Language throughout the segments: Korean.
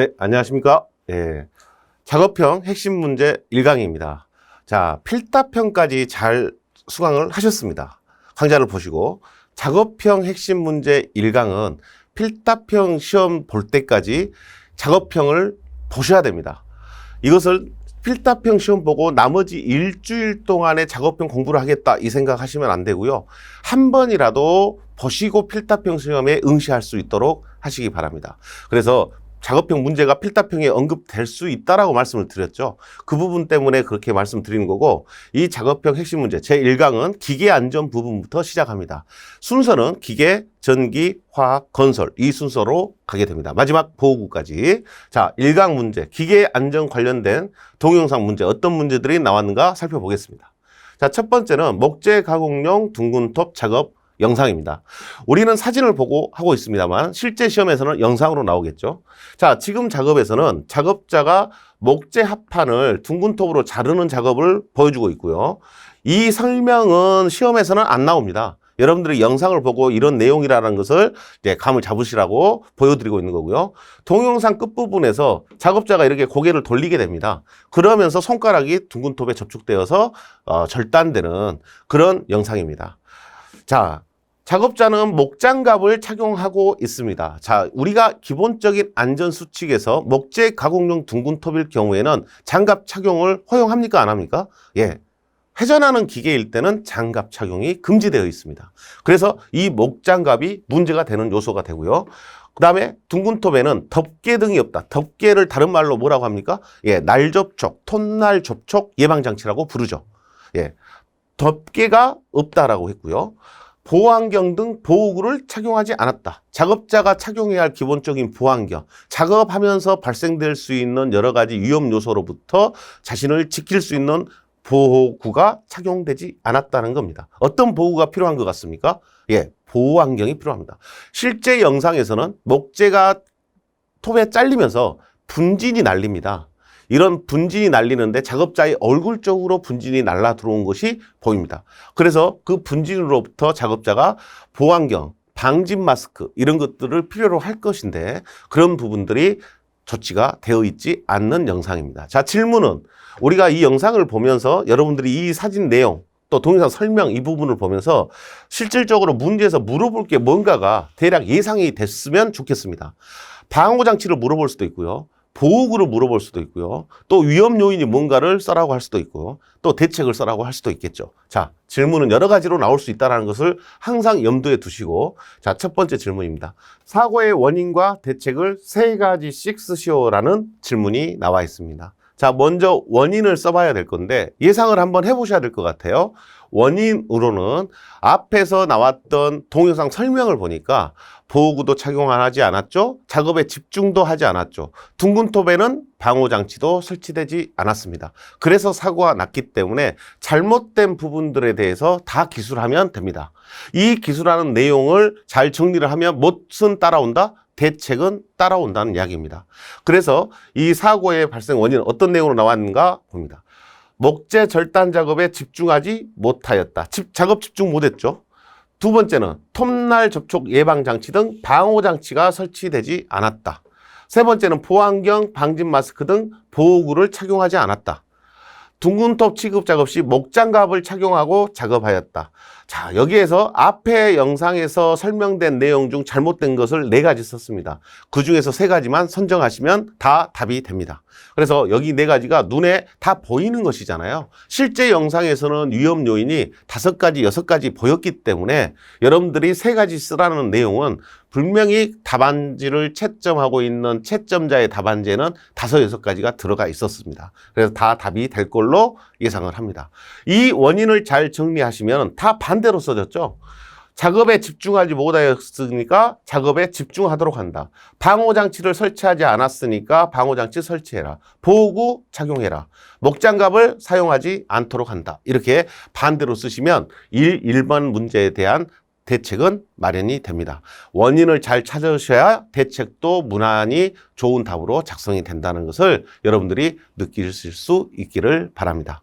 네, 안녕하십니까. 예. 작업형 핵심 문제 1강입니다. 자, 필답형까지 잘 수강을 하셨습니다. 강좌를 보시고, 작업형 핵심 문제 1강은 필답형 시험 볼 때까지 작업형을 보셔야 됩니다. 이것을 필답형 시험 보고 나머지 일주일 동안에 작업형 공부를 하겠다 이 생각하시면 안 되고요. 한 번이라도 보시고 필답형 시험에 응시할 수 있도록 하시기 바랍니다. 그래서 작업형 문제가 필답형에 언급될 수 있다라고 말씀을 드렸죠. 그 부분 때문에 그렇게 말씀드리는 거고 이 작업형 핵심 문제 제 1강은 기계 안전 부분부터 시작합니다. 순서는 기계, 전기, 화학, 건설 이 순서로 가게 됩니다. 마지막 보호구까지. 자, 1강 문제 기계 안전 관련된 동영상 문제 어떤 문제들이 나왔는가 살펴보겠습니다. 자, 첫 번째는 목재 가공용 둥근톱 작업 영상입니다. 우리는 사진을 보고 하고 있습니다만 실제 시험에서는 영상으로 나오겠죠. 자, 지금 작업에서는 작업자가 목재 합판을 둥근 톱으로 자르는 작업을 보여주고 있고요. 이 설명은 시험에서는 안 나옵니다. 여러분들이 영상을 보고 이런 내용이라는 것을 이제 감을 잡으시라고 보여드리고 있는 거고요. 동영상 끝부분에서 작업자가 이렇게 고개를 돌리게 됩니다. 그러면서 손가락이 둥근 톱에 접촉되어서 어, 절단되는 그런 영상입니다. 자, 작업자는 목장갑을 착용하고 있습니다. 자, 우리가 기본적인 안전 수칙에서 목재 가공용 둥근톱일 경우에는 장갑 착용을 허용합니까? 안 합니까? 예. 회전하는 기계일 때는 장갑 착용이 금지되어 있습니다. 그래서 이 목장갑이 문제가 되는 요소가 되고요. 그 다음에 둥근톱에는 덮개 등이 없다. 덮개를 다른 말로 뭐라고 합니까? 예, 날 접촉, 톤날 접촉 예방장치라고 부르죠. 예. 덮개가 없다라고 했고요. 보호안경 등 보호구를 착용하지 않았다. 작업자가 착용해야 할 기본적인 보호안경, 작업하면서 발생될 수 있는 여러 가지 위험 요소로부터 자신을 지킬 수 있는 보호구가 착용되지 않았다는 겁니다. 어떤 보호구가 필요한 것 같습니까? 예, 보호안경이 필요합니다. 실제 영상에서는 목재가 톱에 잘리면서 분진이 날립니다. 이런 분진이 날리는데 작업자의 얼굴 쪽으로 분진이 날라 들어온 것이 보입니다. 그래서 그 분진으로부터 작업자가 보안경, 방진 마스크 이런 것들을 필요로 할 것인데 그런 부분들이 조치가 되어 있지 않는 영상입니다. 자, 질문은 우리가 이 영상을 보면서 여러분들이 이 사진 내용 또 동영상 설명 이 부분을 보면서 실질적으로 문제에서 물어볼 게 뭔가가 대략 예상이 됐으면 좋겠습니다. 방호 장치를 물어볼 수도 있고요. 보호구를 물어볼 수도 있고요. 또 위험 요인이 뭔가를 써라고 할 수도 있고 또 대책을 써라고 할 수도 있겠죠. 자, 질문은 여러 가지로 나올 수 있다는 것을 항상 염두에 두시고 자, 첫 번째 질문입니다. 사고의 원인과 대책을 세 가지씩 쓰시오라는 질문이 나와 있습니다. 자, 먼저 원인을 써봐야 될 건데 예상을 한번 해보셔야 될 것 같아요. 원인으로는 앞에서 나왔던 동영상 설명을 보니까 보호구도 착용 안 하지 않았죠. 작업에 집중도 하지 않았죠. 둥근 톱에는 방호장치도 설치되지 않았습니다. 그래서 사고가 났기 때문에 잘못된 부분들에 대해서 다 기술하면 됩니다. 이 기술하는 내용을 잘 정리를 하면 무슨 따라온다? 대책은 따라온다는 이야기입니다. 그래서 이 사고의 발생 원인은 어떤 내용으로 나왔는가 봅니다. 목재 절단 작업에 집중하지 못하였다. 집, 작업 집중 못했죠. 두 번째는 톱날 접촉 예방 장치 등 방호 장치가 설치되지 않았다. 세 번째는 보안경, 방진 마스크 등 보호구를 착용하지 않았다. 둥근톱 취급 작업 시 목장갑을 착용하고 작업하였다. 자, 여기에서 앞에 영상에서 설명된 내용 중 잘못된 것을 네 가지 썼습니다. 그 중에서 세 가지만 선정하시면 다 답이 됩니다. 그래서 여기 네 가지가 눈에 다 보이는 것이잖아요. 실제 영상에서는 위험 요인이 다섯 가지, 여섯 가지 보였기 때문에 여러분들이 세 가지 쓰라는 내용은 분명히 답안지를 채점하고 있는 채점자의 답안지에는 다섯, 여섯 가지가 들어가 있었습니다. 그래서 다 답이 될 걸로 예상을 합니다. 이 원인을 잘 정리하시면 다 반대로 써졌죠. 작업에 집중하지 못하였으니까 작업에 집중하도록 한다. 방호장치를 설치하지 않았으니까 방호장치 설치해라. 보호구 착용해라. 목장갑을 사용하지 않도록 한다. 이렇게 반대로 쓰시면 1, 1번 문제에 대한 대책은 마련이 됩니다. 원인을 잘 찾으셔야 대책도 무난히 좋은 답으로 작성이 된다는 것을 여러분들이 느끼실 수 있기를 바랍니다.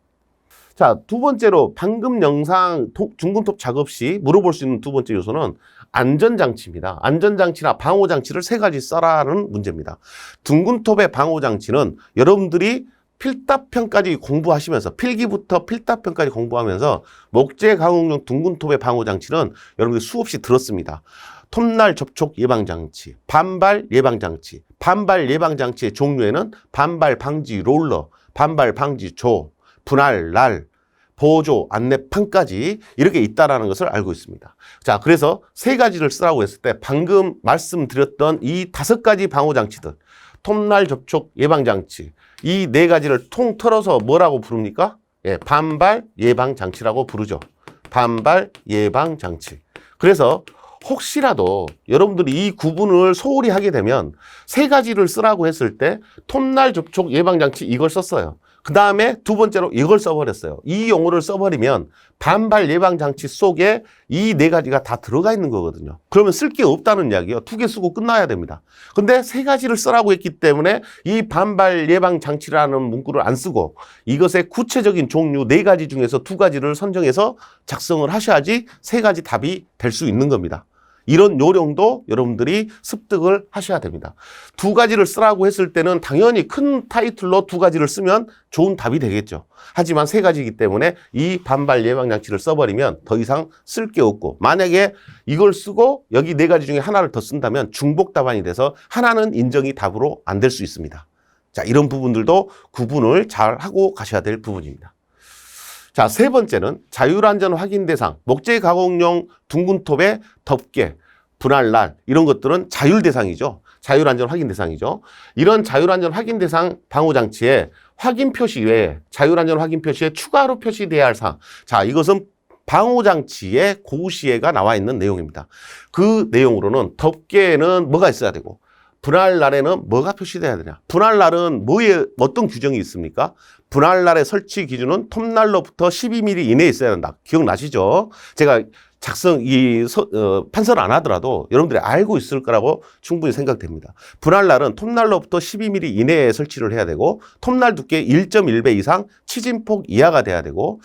자, 두 번째로 방금 영상 도- 중근톱 작업 시 물어볼 수 있는 두 번째 요소는 안전장치입니다. 안전장치나 방호장치를 세 가지 써라는 문제입니다. 둥근톱의 방호장치는 여러분들이 필답편까지 공부하시면서 필기부터 필답편까지 공부하면서 목재 가공용 둥근톱의 방호 장치는 여러분들이 수없이 들었습니다. 톱날 접촉 예방 장치, 반발 예방 장치, 반발 예방 장치의 종류에는 반발 방지 롤러, 반발 방지 조, 분할 날, 보조 안내판까지 이렇게 있다라는 것을 알고 있습니다. 자, 그래서 세 가지를 쓰라고 했을 때 방금 말씀드렸던 이 다섯 가지 방호 장치들, 톱날 접촉 예방 장치, 이 네 가지를 통 털어서 뭐라고 부릅니까? 예, 반발 예방 장치라고 부르죠. 반발 예방 장치. 그래서 혹시라도 여러분들이 이 구분을 소홀히 하게 되면 세 가지를 쓰라고 했을 때 톱날 접촉 예방 장치 이걸 썼어요. 그 다음에 두 번째로 이걸 써버렸어요. 이 용어를 써버리면 반발 예방 장치 속에 이 네 가지가 다 들어가 있는 거거든요. 그러면 쓸 게 없다는 이야기예요. 두 개 쓰고 끝나야 됩니다. 근데 세 가지를 쓰라고 했기 때문에 이 반발 예방 장치라는 문구를 안 쓰고 이것의 구체적인 종류 네 가지 중에서 두 가지를 선정해서 작성을 하셔야지 세 가지 답이 될 수 있는 겁니다. 이런 요령도 여러분들이 습득을 하셔야 됩니다. 두 가지를 쓰라고 했을 때는 당연히 큰 타이틀로 두 가지를 쓰면 좋은 답이 되겠죠. 하지만 세 가지이기 때문에 이 반발 예방 장치를 써버리면 더 이상 쓸 게 없고 만약에 이걸 쓰고 여기 네 가지 중에 하나를 더 쓴다면 중복 답안이 돼서 하나는 인정이 답으로 안 될 수 있습니다. 자, 이런 부분들도 구분을 잘 하고 가셔야 될 부분입니다. 자, 세 번째는 자율안전 확인 대상, 목재 가공용 둥근 톱의 덮개, 분할날 이런 것들은 자율 대상이죠. 자율안전 확인 대상이죠. 이런 자율안전 확인 대상 방호 장치에 확인 표시 외에 자율안전 확인 표시에 추가로 표시돼야 할 사항. 자, 이것은 방호 장치의 고시에가 나와 있는 내용입니다. 그 내용으로는 덮개에는 뭐가 있어야 되고 분할 날에는 뭐가 표시돼야 되냐? 분할 날은 뭐에 어떤 규정이 있습니까? 분할 날의 설치 기준은 톱날로부터 12mm 이내에 있어야 된다. 기억나시죠? 제가 작성 이 서, 어, 판서를 안 하더라도 여러분들이 알고 있을 거라고 충분히 생각됩니다. 분할 날은 톱날로부터 12mm 이내에 설치를 해야 되고 톱날 두께 1.1배 이상 치진폭 이하가 돼야 되고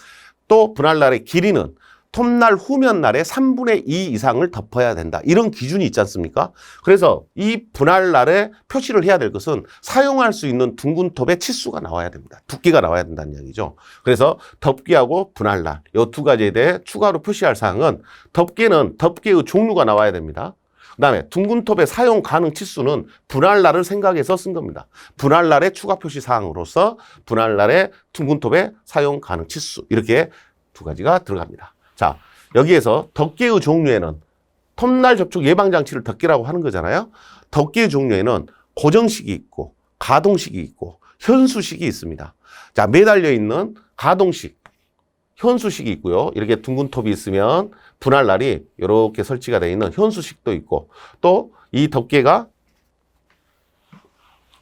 또 분할 날의 길이는 톱날 후면 날의 3분의 2 이상을 덮어야 된다. 이런 기준이 있지 않습니까? 그래서 이 분할 날에 표시를 해야 될 것은 사용할 수 있는 둥근 톱의 치수가 나와야 됩니다. 두께가 나와야 된다는 이야기죠. 그래서 덮개하고 분할 날 이 두 가지에 대해 추가로 표시할 사항은 덮개는 덮개의 종류가 나와야 됩니다. 그다음에 둥근 톱의 사용 가능 치수는 분할 날을 생각해서 쓴 겁니다. 분할 날의 추가 표시 사항으로서 분할 날의 둥근 톱의 사용 가능 치수 이렇게 두 가지가 들어갑니다. 자, 여기에서 덮개의 종류에는 톱날 접촉 예방 장치를 덮개라고 하는 거잖아요. 덮개의 종류에는 고정식이 있고 가동식이 있고 현수식이 있습니다. 자, 매달려 있는 가동식, 현수식이 있고요. 이렇게 둥근 톱이 있으면 분할 날이 이렇게 설치가 되어 있는 현수식도 있고 또 이 덮개가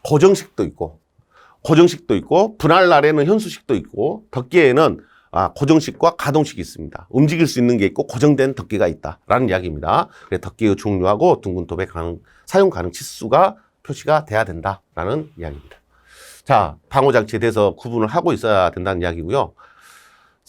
고정식도 있고 고정식도 있고 분할 날에는 현수식도 있고 덮개에는 아, 고정식과 가동식이 있습니다. 움직일 수 있는 게 있고 고정된 덮개가 있다라는 이야기입니다. 그래서 덮개의 종류하고 둥근톱의 가능, 사용 가능 치수가 표시가 돼야 된다라는 이야기입니다. 자, 방호 장치에 대해서 구분을 하고 있어야 된다는 이야기고요.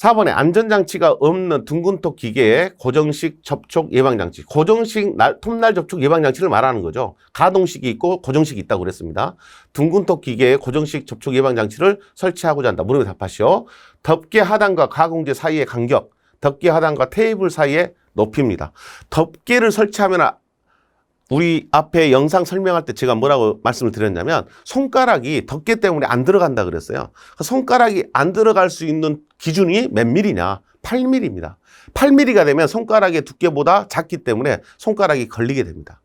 4번에 안전장치가 없는 둥근톱 기계의 고정식 접촉 예방장치. 고정식 날, 톱날 접촉 예방장치를 말하는 거죠. 가동식이 있고 고정식이 있다고 그랬습니다. 둥근톱 기계의 고정식 접촉 예방장치를 설치하고자 한다. 물음에 답하시오. 덮개 하단과 가공재 사이의 간격, 덮개 하단과 테이블 사이의 높이입니다. 덮개를 설치하면 아- 우리 앞에 영상 설명할 때 제가 뭐라고 말씀을 드렸냐면 손가락이 덮개 때문에 안 들어간다 그랬어요. 그 손가락이 안 들어갈 수 있는 기준이 몇 밀리냐? 8mm입니다. 8mm가 되면 손가락의 두께보다 작기 때문에 손가락이 걸리게 됩니다.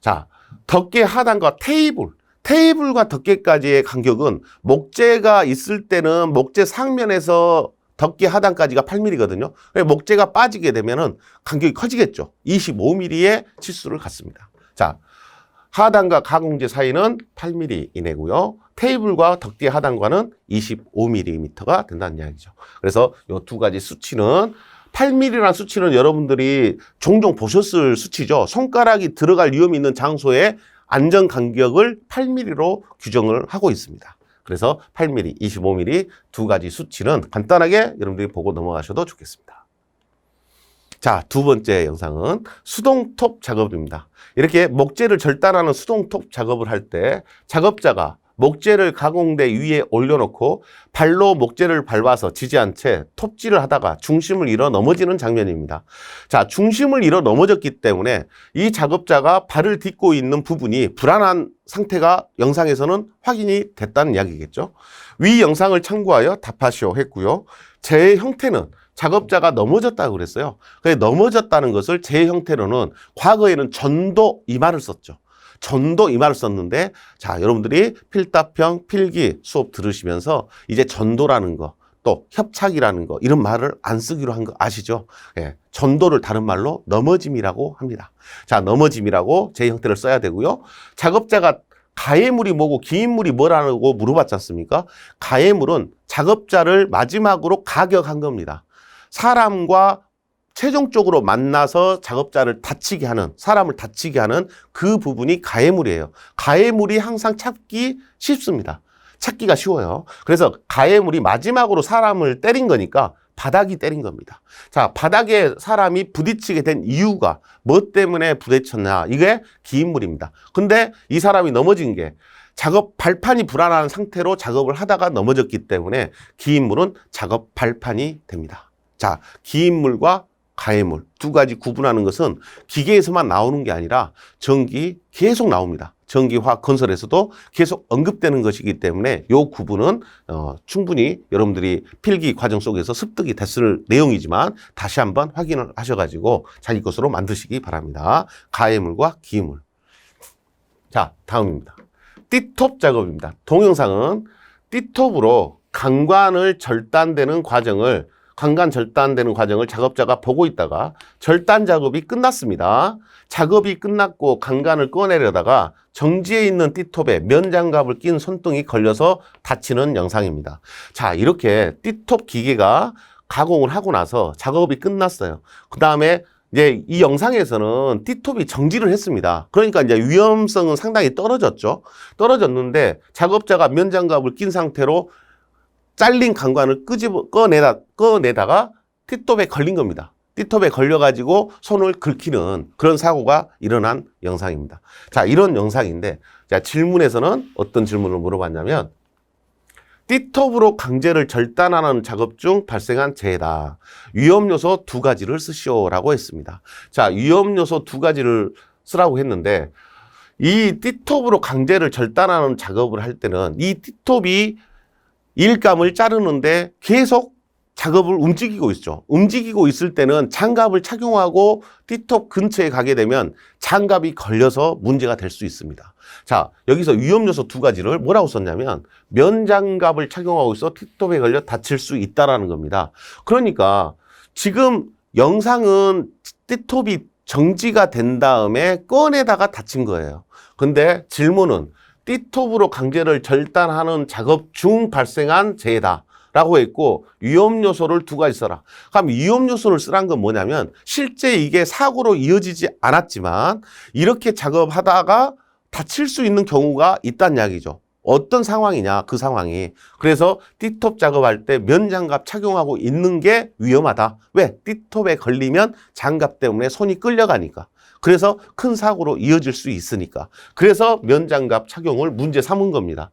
자, 덮개 하단과 테이블, 테이블과 덮개까지의 간격은 목재가 있을 때는 목재 상면에서 덮개 하단까지가 8mm거든요. 목재가 빠지게 되면은 간격이 커지겠죠. 25mm의 치수를 갖습니다. 자, 하단과 가공재 사이는 8mm 이내고요. 테이블과 덕대 하단과는 25mm가 된다는 이야기죠. 그래서 이 두 가지 수치는 8mm라는 수치는 여러분들이 종종 보셨을 수치죠. 손가락이 들어갈 위험이 있는 장소의 안전 간격을 8mm로 규정을 하고 있습니다. 그래서 8mm, 25mm 두 가지 수치는 간단하게 여러분들이 보고 넘어가셔도 좋겠습니다. 자, 두 번째 영상은 수동톱 작업입니다. 이렇게 목재를 절단하는 수동톱 작업을 할 때 작업자가 목재를 가공대 위에 올려놓고 발로 목재를 밟아서 지지한 채 톱질을 하다가 중심을 잃어 넘어지는 장면입니다. 자, 중심을 잃어 넘어졌기 때문에 이 작업자가 발을 딛고 있는 부분이 불안한 상태가 영상에서는 확인이 됐다는 이야기겠죠. 위 영상을 참고하여 답하시오 했고요. 제 형태는 작업자가 넘어졌다고 그랬어요. 그래서 넘어졌다는 것을 제 형태로는 과거에는 전도 이 말을 썼죠. 전도 이 말을 썼는데 자 여러분들이 필답형 필기 수업 들으시면서 이제 전도라는 거 또 협착이라는 거 이런 말을 안 쓰기로 한 거 아시죠? 예, 전도를 다른 말로 넘어짐이라고 합니다. 자 넘어짐이라고 제 형태를 써야 되고요. 작업자가 가해물이 뭐고 기인물이 뭐라고 물어봤지 않습니까? 가해물은 작업자를 마지막으로 가격한 겁니다. 사람과 최종적으로 만나서 작업자를 다치게 하는 사람을 다치게 하는 그 부분이 가해물이에요. 가해물이 항상 찾기 쉽습니다. 찾기가 쉬워요. 그래서 가해물이 마지막으로 사람을 때린 거니까 바닥이 때린 겁니다. 자, 바닥에 사람이 부딪히게 된 이유가 뭐 때문에 부딪혔냐? 이게 기인물입니다. 근데 이 사람이 넘어진 게 작업 발판이 불안한 상태로 작업을 하다가 넘어졌기 때문에 기인물은 작업 발판이 됩니다. 자, 기인물과 가해물 두 가지 구분하는 것은 기계에서만 나오는 게 아니라 전기 계속 나옵니다. 전기화 건설에서도 계속 언급되는 것이기 때문에 요 구분은 어, 충분히 여러분들이 필기 과정 속에서 습득이 됐을 내용이지만 다시 한번 확인을 하셔가지고 자기 것으로 만드시기 바랍니다. 가해물과 기물. 자, 다음입니다. 띠톱 작업입니다. 동영상은 띠톱으로 강관을 절단되는 과정을 강간 절단되는 과정을 작업자가 보고 있다가 절단 작업이 끝났습니다. 작업이 끝났고 강간을 꺼내려다가 정지에 있는 띠톱에 면장갑을 낀 손등이 걸려서 다치는 영상입니다. 자, 이렇게 띠톱 기계가 가공을 하고 나서 작업이 끝났어요. 그 다음에 이제 이 영상에서는 띠톱이 정지를 했습니다. 그러니까 이제 위험성은 상당히 떨어졌죠. 떨어졌는데 작업자가 면장갑을 낀 상태로 잘린 강관을 끄집어 꺼내다 꺼내다가 띠톱에 걸린 겁니다. 띠톱에 걸려가지고 손을 긁히는 그런 사고가 일어난 영상입니다. 자, 이런 영상인데, 자, 질문에서는 어떤 질문을 물어봤냐면, 띠톱으로 강제를 절단하는 작업 중 발생한 재해다. 위험 요소 두 가지를 쓰시오라고 했습니다. 자, 위험 요소 두 가지를 쓰라고 했는데, 이 띠톱으로 강제를 절단하는 작업을 할 때는 이 띠톱이 일감을 자르는데 계속 작업을 움직이고 있죠. 움직이고 있을 때는 장갑을 착용하고 띠톱 근처에 가게 되면 장갑이 걸려서 문제가 될 수 있습니다. 자, 여기서 위험 요소 두 가지를 뭐라고 썼냐면 면장갑을 착용하고 있어 띠톱에 걸려 다칠 수 있다라는 겁니다. 그러니까 지금 영상은 띠톱이 정지가 된 다음에 꺼내다가 다친 거예요. 근데 질문은 띠톱으로 강제를 절단하는 작업 중 발생한 재해다. 라고 했고 위험 요소를 두 가지 써라. 그럼 위험 요소를 쓰란 건 뭐냐면 실제 이게 사고로 이어지지 않았지만 이렇게 작업하다가 다칠 수 있는 경우가 있다는 이야기죠. 어떤 상황이냐 그 상황이 그래서 띠톱 작업할 때 면장갑 착용하고 있는 게 위험하다 왜 띠톱에 걸리면 장갑 때문에 손이 끌려가니까 그래서 큰 사고로 이어질 수 있으니까 그래서 면장갑 착용을 문제 삼은 겁니다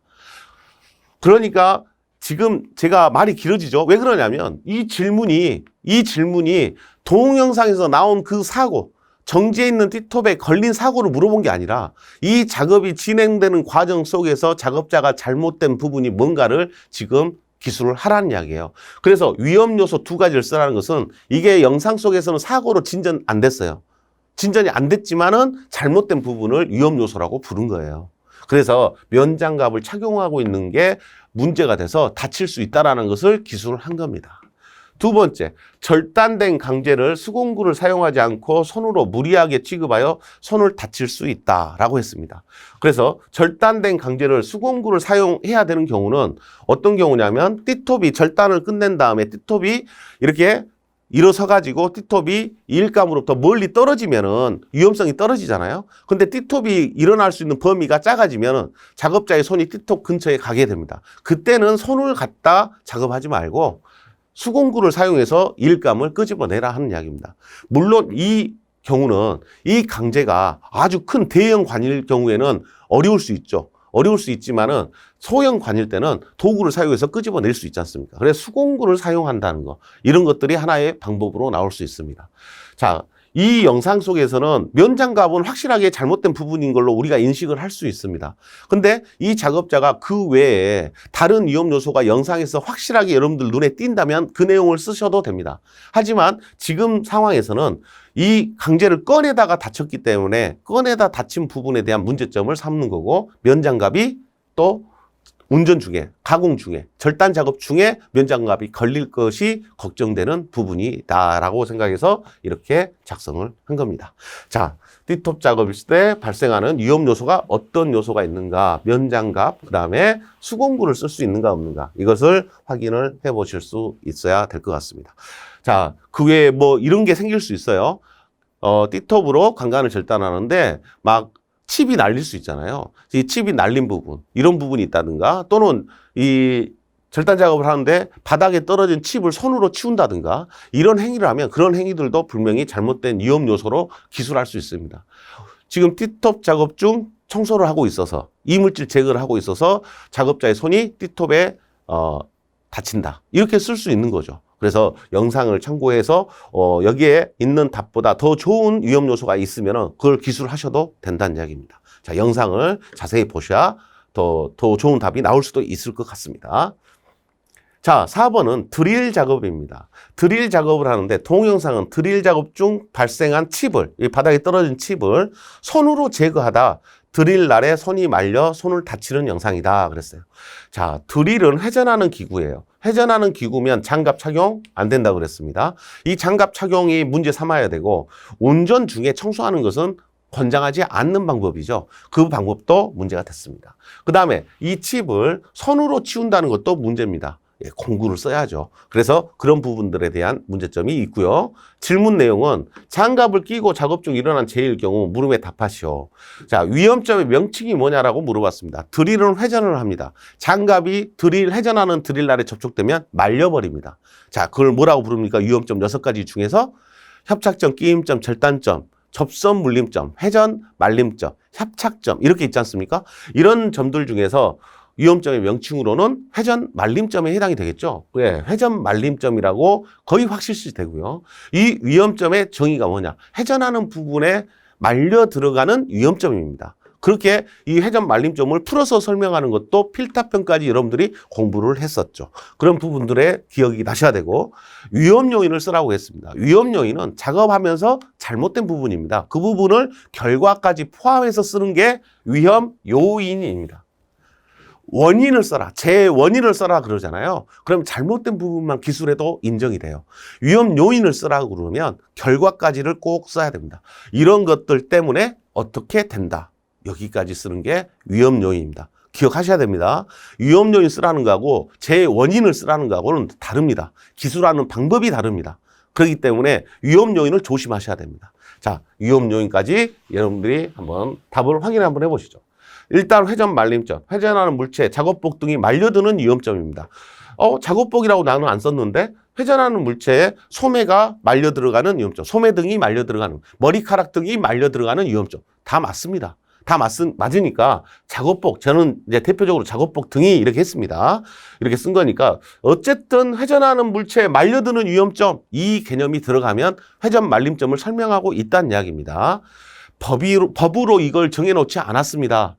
그러니까 지금 제가 말이 길어지죠 왜 그러냐면 이 질문이 이 질문이 동영상에서 나온 그 사고 정지에 있는 띠톱에 걸린 사고를 물어본 게 아니라 이 작업이 진행되는 과정 속에서 작업자가 잘못된 부분이 뭔가를 지금 기술을 하라는 이야기예요. 그래서 위험 요소 두 가지를 쓰라는 것은 이게 영상 속에서는 사고로 진전 안 됐어요. 진전이 안 됐지만은 잘못된 부분을 위험 요소라고 부른 거예요. 그래서 면장갑을 착용하고 있는 게 문제가 돼서 다칠 수 있다라는 것을 기술을 한 겁니다. 두 번째, 절단된 강제를 수공구를 사용하지 않고 손으로 무리하게 취급하여 손을 다칠 수 있다라고 했습니다. 그래서 절단된 강제를 수공구를 사용해야 되는 경우는 어떤 경우냐면 띠톱이 절단을 끝낸 다음에 띠톱이 이렇게 일어서 가지고 띠톱이 일감으로부터 멀리 떨어지면은 위험성이 떨어지잖아요. 근데 띠톱이 일어날 수 있는 범위가 작아지면은 작업자의 손이 띠톱 근처에 가게 됩니다. 그때는 손을 갖다 작업하지 말고 수공구를 사용해서 일감을 끄집어내라 하는 이야기입니다. 물론 이 경우는 이 강제가 아주 큰 대형 관일 경우에는 어려울 수 있죠. 어려울 수 있지만은 소형 관일 때는 도구를 사용해서 끄집어낼 수 있지 않습니까? 그래서 수공구를 사용한다는 거 이런 것들이 하나의 방법으로 나올 수 있습니다. 자, 이 영상 속에서는 면장갑은 확실하게 잘못된 부분인 걸로 우리가 인식을 할 수 있습니다. 근데 이 작업자가 그 외에 다른 위험 요소가 영상에서 확실하게 여러분들 눈에 띈다면 그 내용을 쓰셔도 됩니다. 하지만 지금 상황에서는 이 강제를 꺼내다가 다쳤기 때문에 꺼내다 다친 부분에 대한 문제점을 삼는 거고 면장갑이 또 운전 중에 가공 중에 절단 작업 중에 면장갑이 걸릴 것이 걱정되는 부분이다라고 생각해서 이렇게 작성을 한 겁니다. 자, 띠톱 작업일 때 발생하는 위험 요소가 어떤 요소가 있는가? 면장갑, 그 다음에 수공구를 쓸 수 있는가 없는가? 이것을 확인을 해 보실 수 있어야 될 것 같습니다. 자, 그 외에 뭐 이런 게 생길 수 있어요. 어, 띠톱으로 강간을 절단하는데 막 칩이 날릴 수 있잖아요. 이 칩이 날린 부분, 이런 부분이 있다든가 또는 이 절단 작업을 하는데 바닥에 떨어진 칩을 손으로 치운다든가 이런 행위를 하면 그런 행위들도 분명히 잘못된 위험 요소로 기술할 수 있습니다. 지금 띠톱 작업 중 청소를 하고 있어서 이물질 제거를 하고 있어서 작업자의 손이 띠톱에 어, 다친다. 이렇게 쓸 수 있는 거죠. 그래서 영상을 참고해서 어, 여기에 있는 답보다 더 좋은 위험 요소가 있으면 그걸 기술하셔도 된다는 이야기입니다. 자, 영상을 자세히 보셔야 더, 더 좋은 답이 나올 수도 있을 것 같습니다. 자, 4번은 드릴 작업입니다. 드릴 작업을 하는데 동영상은 드릴 작업 중 발생한 칩을, 이 바닥에 떨어진 칩을 손으로 제거하다 드릴 날에 손이 말려 손을 다치는 영상이다 그랬어요. 자, 드릴은 회전하는 기구예요. 회전하는 기구면 장갑 착용 안 된다 그랬습니다. 이 장갑 착용이 문제 삼아야 되고 운전 중에 청소하는 것은 권장하지 않는 방법이죠. 그 방법도 문제가 됐습니다. 그 다음에 이 칩을 손으로 치운다는 것도 문제입니다. 예, 공구를 써야죠. 그래서 그런 부분들에 대한 문제점이 있고요. 질문 내용은 장갑을 끼고 작업 중 일어난 재일 경우 물음에 답하시오. 자, 위험점의 명칭이 뭐냐라고 물어봤습니다. 드릴은 회전을 합니다. 장갑이 드릴 회전하는 드릴날에 접촉되면 말려버립니다. 자, 그걸 뭐라고 부릅니까? 위험점 여섯 가지 중에서 협착점, 끼임점, 절단점, 접선 물림점, 회전 말림점, 협착점 이렇게 있지 않습니까? 이런 점들 중에서 위험점의 명칭으로는 회전 말림점에 해당이 되겠죠. 예, 회전 말림점이라고 거의 확실시 되고요. 이 위험점의 정의가 뭐냐? 회전하는 부분에 말려 들어가는 위험점입니다. 그렇게 이 회전 말림점을 풀어서 설명하는 것도 필타편까지 여러분들이 공부를 했었죠. 그런 부분들의 기억이 나셔야 되고 위험 요인을 쓰라고 했습니다. 위험 요인은 작업하면서 잘못된 부분입니다. 그 부분을 결과까지 포함해서 쓰는 게 위험 요인입니다. 원인을 써라. 제 원인을 써라 그러잖아요. 그럼 잘못된 부분만 기술해도 인정이 돼요. 위험 요인을 쓰라 그러면 결과까지를 꼭 써야 됩니다. 이런 것들 때문에 어떻게 된다. 여기까지 쓰는 게 위험 요인입니다. 기억하셔야 됩니다. 위험 요인 쓰라는 거하고 제 원인을 쓰라는 거하고는 다릅니다. 기술하는 방법이 다릅니다. 그렇기 때문에 위험 요인을 조심하셔야 됩니다. 자, 위험 요인까지 여러분들이 한번 답을 확인 한번 해보시죠. 일단 회전 말림점, 회전하는 물체, 작업복 등이 말려드는 위험점입니다. 어, 작업복이라고 나는 안 썼는데 회전하는 물체에 소매가 말려 들어가는 위험점, 소매 등이 말려 들어가는, 머리카락 등이 말려 들어가는 위험점. 다 맞습니다. 다 맞, 맞으니까 작업복, 저는 이제 대표적으로 작업복 등이 이렇게 했습니다. 이렇게 쓴 거니까 어쨌든 회전하는 물체에 말려드는 위험점, 이 개념이 들어가면 회전 말림점을 설명하고 있다는 이야기입니다. 법이, 법으로 이걸 정해놓지 않았습니다.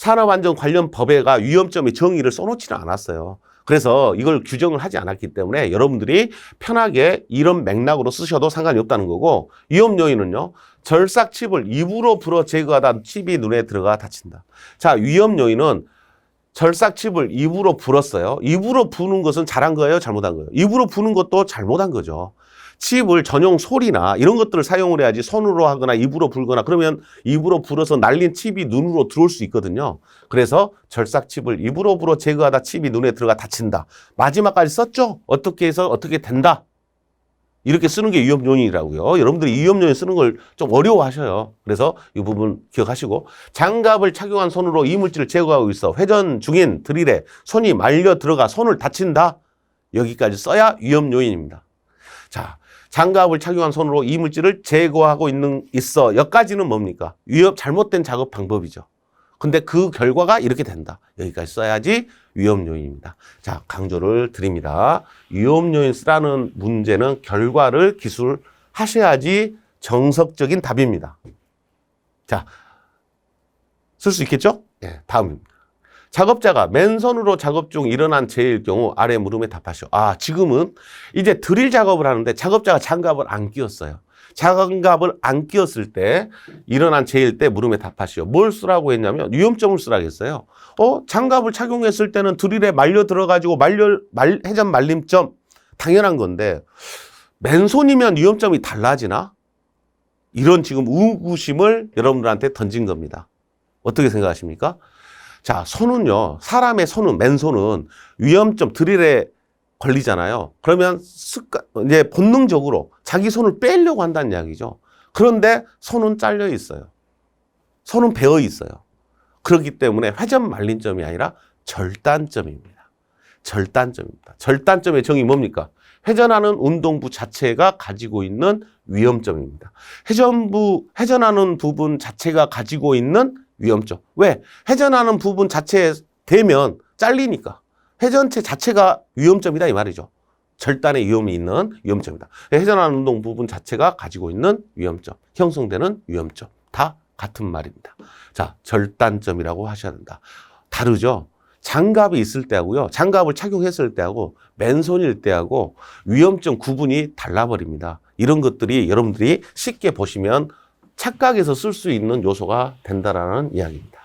산업안전 관련 법에가 위험점의 정의를 써놓지는 않았어요. 그래서 이걸 규정을 하지 않았기 때문에 여러분들이 편하게 이런 맥락으로 쓰셔도 상관이 없다는 거고 위험 요인은요. 절삭 칩을 입으로 불어 제거하다 칩이 눈에 들어가 다친다. 자, 위험 요인은 절삭 칩을 입으로 불었어요. 입으로 부는 것은 잘한 거예요, 잘못한 거예요. 입으로 부는 것도 잘못한 거죠. 칩을 전용 솔이나 이런 것들을 사용을 해야지 손으로 하거나 입으로 불거나 그러면 입으로 불어서 날린 칩이 눈으로 들어올 수 있거든요. 그래서 절삭 칩을 입으로 불어 제거하다 칩이 눈에 들어가 다친다. 마지막까지 썼죠? 어떻게 해서 어떻게 된다? 이렇게 쓰는 게 위험 요인이라고요. 여러분들이 위험 요인 쓰는 걸 좀 어려워하셔요. 그래서 이 부분 기억하시고 장갑을 착용한 손으로 이물질을 제거하고 있어 회전 중인 드릴에 손이 말려 들어가 손을 다친다. 여기까지 써야 위험 요인입니다. 자, 장갑을 착용한 손으로 이물질을 제거하고 있는 있어. 여기까지는 뭡니까? 위험 잘못된 작업 방법이죠. 근데 그 결과가 이렇게 된다. 여기까지 써야지 위험 요인입니다. 자, 강조를 드립니다. 위험 요인 쓰라는 문제는 결과를 기술하셔야지 정석적인 답입니다. 자, 쓸 수 있겠죠? 예, 다음입니다. 작업자가 맨손으로 작업 중 일어난 재해일 경우 아래 물음에 답하시오. 아, 지금은 이제 드릴 작업을 하는데 작업자가 장갑을 안 끼웠어요. 장갑을 안 끼웠을 때 일어난 재해일 때 물음에 답하시오. 뭘 쓰라고 했냐면 위험점을 쓰라고 했어요. 어, 장갑을 착용했을 때는 드릴에 말려 들어가지고 말려, 말, 회전 말림점 당연한 건데 맨손이면 위험점이 달라지나? 이런 지금 의구심을 여러분들한테 던진 겁니다. 어떻게 생각하십니까? 자, 손은요, 사람의 손은, 맨손은 위험점 드릴에 걸리잖아요. 그러면 습관, 이제 본능적으로 자기 손을 빼려고 한다는 이야기죠. 그런데 손은 잘려 있어요. 손은 베어 있어요. 그렇기 때문에 회전 말림점이 아니라 절단점입니다. 절단점입니다. 절단점의 정의 뭡니까? 회전하는 운동부 자체가 가지고 있는 위험점입니다. 회전부, 회전하는 부분 자체가 가지고 있는 위험점. 왜? 회전하는 부분 자체에 되면 잘리니까. 회전체 자체가 위험점이다 이 말이죠. 절단의 위험이 있는 위험점이다. 회전하는 운동 부분 자체가 가지고 있는 위험점, 형성되는 위험점 다 같은 말입니다. 자, 절단점이라고 하셔야 된다. 다르죠? 장갑이 있을 때하고요. 장갑을 착용했을 때하고 맨손일 때하고 위험점 구분이 달라버립니다. 이런 것들이 여러분들이 쉽게 보시면 착각해서 쓸 수 있는 요소가 된다라는 이야기입니다.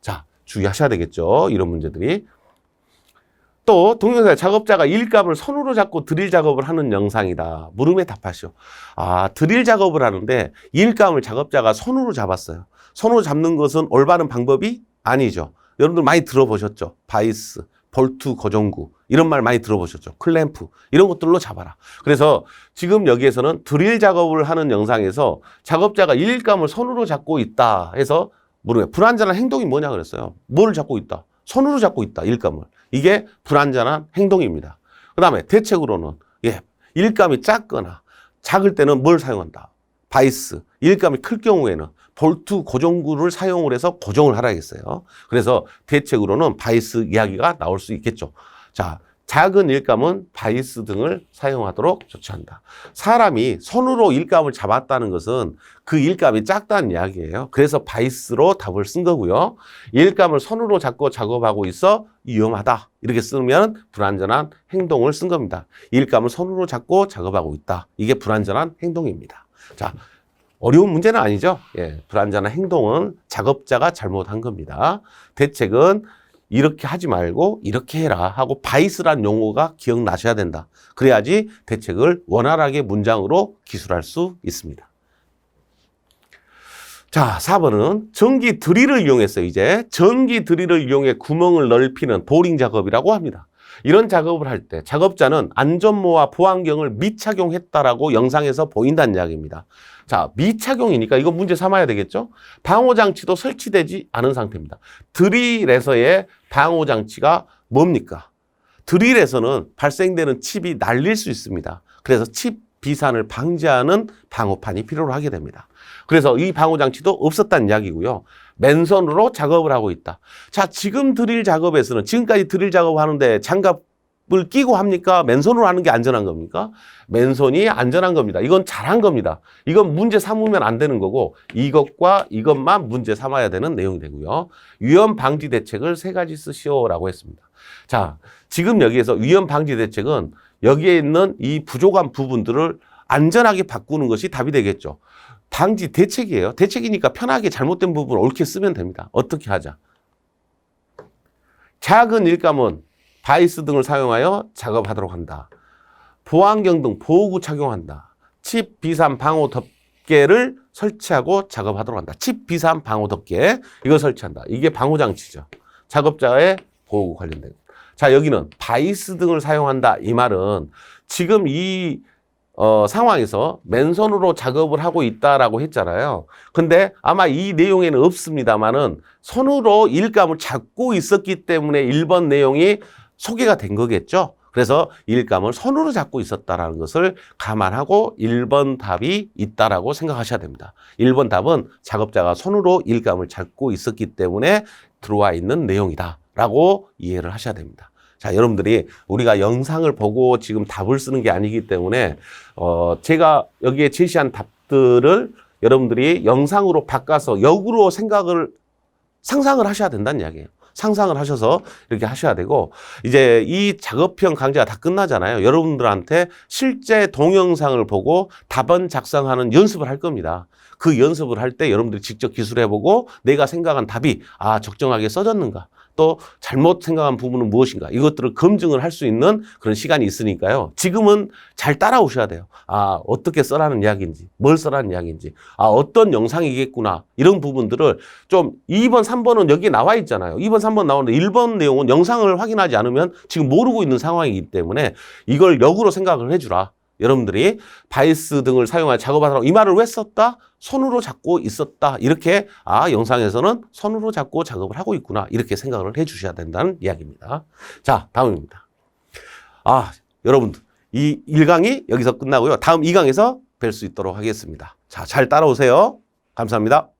자, 주의하셔야 되겠죠. 이런 문제들이. 또 동영상 작업자가 일감을 손으로 잡고 드릴 작업을 하는 영상이다. 물음에 답하시오. 아, 드릴 작업을 하는데 일감을 작업자가 손으로 잡았어요. 손으로 잡는 것은 올바른 방법이 아니죠. 여러분들 많이 들어보셨죠? 바이스, 볼트 고정구 이런 말 많이 들어보셨죠? 클램프 이런 것들로 잡아라. 그래서 지금 여기에서는 드릴 작업을 하는 영상에서 작업자가 일감을 손으로 잡고 있다 해서 물음에 불안전한 행동이 뭐냐 그랬어요. 뭘 잡고 있다? 손으로 잡고 있다. 일감을. 이게 불안전한 행동입니다. 그 다음에 대책으로는 예, 일감이 작거나 작을 때는 뭘 사용한다? 바이스. 일감이 클 경우에는 볼트 고정구를 사용을 해서 고정을 하라겠어요. 그래서 대책으로는 바이스 이야기가 나올 수 있겠죠. 자, 작은 일감은 바이스 등을 사용하도록 조치한다. 사람이 손으로 일감을 잡았다는 것은 그 일감이 작다는 이야기예요. 그래서 바이스로 답을 쓴 거고요. 일감을 손으로 잡고 작업하고 있어 위험하다. 이렇게 쓰면 불안전한 행동을 쓴 겁니다. 일감을 손으로 잡고 작업하고 있다. 이게 불안전한 행동입니다. 자, 어려운 문제는 아니죠. 예, 불안전한 행동은 작업자가 잘못한 겁니다. 대책은 이렇게 하지 말고 이렇게 해라 하고 바이스란 용어가 기억나셔야 된다. 그래야지 대책을 원활하게 문장으로 기술할 수 있습니다. 자, 4번은 전기 드릴을 이용해서 이제 전기 드릴을 이용해 구멍을 넓히는 보링 작업이라고 합니다. 이런 작업을 할 때 작업자는 안전모와 보안경을 미착용했다라고 영상에서 보인다는 이야기입니다. 자, 미착용이니까 이거 문제 삼아야 되겠죠? 방호장치도 설치되지 않은 상태입니다. 드릴에서의 방호장치가 뭡니까? 드릴에서는 발생되는 칩이 날릴 수 있습니다. 그래서 칩 비산을 방지하는 방호판이 필요로 하게 됩니다. 그래서 이 방호장치도 없었다는 이야기고요. 맨손으로 작업을 하고 있다. 자, 지금 드릴 작업에서는 지금까지 드릴 작업하는데 장갑을 끼고 합니까? 맨손으로 하는 게 안전한 겁니까? 맨손이 안전한 겁니다. 이건 잘한 겁니다. 이건 문제 삼으면 안 되는 거고 이것과 이것만 문제 삼아야 되는 내용이 되고요. 위험 방지 대책을 세 가지 쓰시오라고 했습니다. 자, 지금 여기에서 위험 방지 대책은 여기에 있는 이 부족한 부분들을 안전하게 바꾸는 것이 답이 되겠죠. 방지 대책이에요. 대책이니까 편하게 잘못된 부분을 옳게 쓰면 됩니다. 어떻게 하자? 작은 일감은 바이스 등을 사용하여 작업하도록 한다. 보안경 등 보호구 착용한다. 칩 비산 방호 덮개를 설치하고 작업하도록 한다. 칩 비산 방호 덮개 이걸 설치한다. 이게 방호 장치죠. 작업자의 보호구 관련된. 자 여기는 바이스 등을 사용한다. 이 말은 지금 이 어, 상황에서 맨손으로 작업을 하고 있다라고 했잖아요. 근데 아마 이 내용에는 없습니다만은 손으로 일감을 잡고 있었기 때문에 1번 내용이 소개가 된 거겠죠. 그래서 일감을 손으로 잡고 있었다라는 것을 감안하고 1번 답이 있다라고 생각하셔야 됩니다. 1번 답은 작업자가 손으로 일감을 잡고 있었기 때문에 들어와 있는 내용이다라고 이해를 하셔야 됩니다. 자, 여러분들이 우리가 영상을 보고 지금 답을 쓰는 게 아니기 때문에 어, 제가 여기에 제시한 답들을 여러분들이 영상으로 바꿔서 역으로 생각을 상상을 하셔야 된다는 이야기예요. 상상을 하셔서 이렇게 하셔야 되고 이제 이 작업형 강좌가 다 끝나잖아요. 여러분들한테 실제 동영상을 보고 답안 작성하는 연습을 할 겁니다. 그 연습을 할 때 여러분들이 직접 기술해보고 내가 생각한 답이 아 적정하게 써졌는가 또 잘못 생각한 부분은 무엇인가 이것들을 검증을 할 수 있는 그런 시간이 있으니까요. 지금은 잘 따라오셔야 돼요. 아 어떻게 써라는 이야기인지 뭘 써라는 이야기인지 아 어떤 영상이겠구나 이런 부분들을 좀 2번 3번은 여기 나와 있잖아요. 2번 3번 나오는데 1번 내용은 영상을 확인하지 않으면 지금 모르고 있는 상황이기 때문에 이걸 역으로 생각을 해주라. 여러분들이 바이스 등을 사용하여 작업하라고 이 말을 왜 썼다? 손으로 잡고 있었다. 이렇게 아 영상에서는 손으로 잡고 작업을 하고 있구나. 이렇게 생각을 해 주셔야 된다는 이야기입니다. 자 다음입니다. 아 여러분들 이 1강이 여기서 끝나고요. 다음 2강에서 뵐 수 있도록 하겠습니다. 자 잘 따라오세요. 감사합니다.